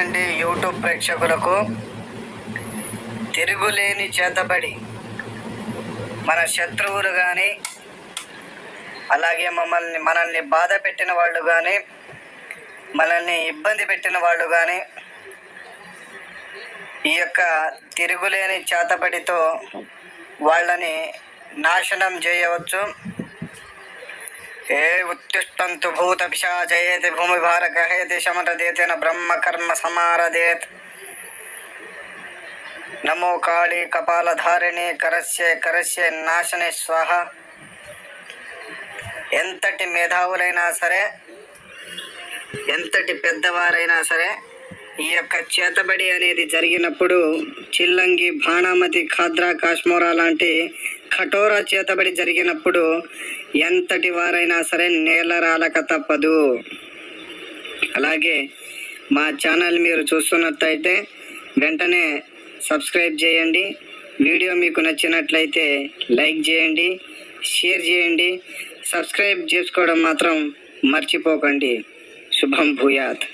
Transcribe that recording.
అండి యూట్యూబ్ ప్రేక్షకులకు. తిరుగులేని చేతబడి మన శత్రువులు కానీ అలాగే మమ్మల్ని మనల్ని బాధ పెట్టిన వాళ్ళు కానీ మనల్ని ఇబ్బంది పెట్టిన వాళ్ళు కానీ ఈ యొక్క తిరుగులేని చేతబడితో వాళ్ళని నాశనం చేయవచ్చు. ఏ ఉత్తిష్టంతు భూత పిశాచయేతి భూమి భారగహేతి శమరదేతేన బ్రహ్మ కర్మ సమారదేత్. నమో కాళీ కపాలధారిణి కరస్య కరస్య నాశనే స్వాహ. ఎంతటి మేధావులైనా సరే ఎంతటి పెద్దవారైనా సరే ఈ యొక్క చేతబడి అనేది జరిగినప్పుడు చిల్లంగి బాణామతి ఖాద్రా కాశ్మోరా లాంటి కఠోర చేతబడి జరిగినప్పుడు ఎంతటి వారైనా సరే నేల రాలక తప్పదు. అలాగే మా ఛానల్ మీరు చూస్తున్నట్టయితే వెంటనే సబ్స్క్రైబ్ చేయండి. వీడియో మీకు నచ్చినట్లయితే లైక్ చేయండి షేర్ చేయండి సబ్స్క్రైబ్ చేసుకోవడం మాత్రం మర్చిపోకండి. శుభం భూయాత్.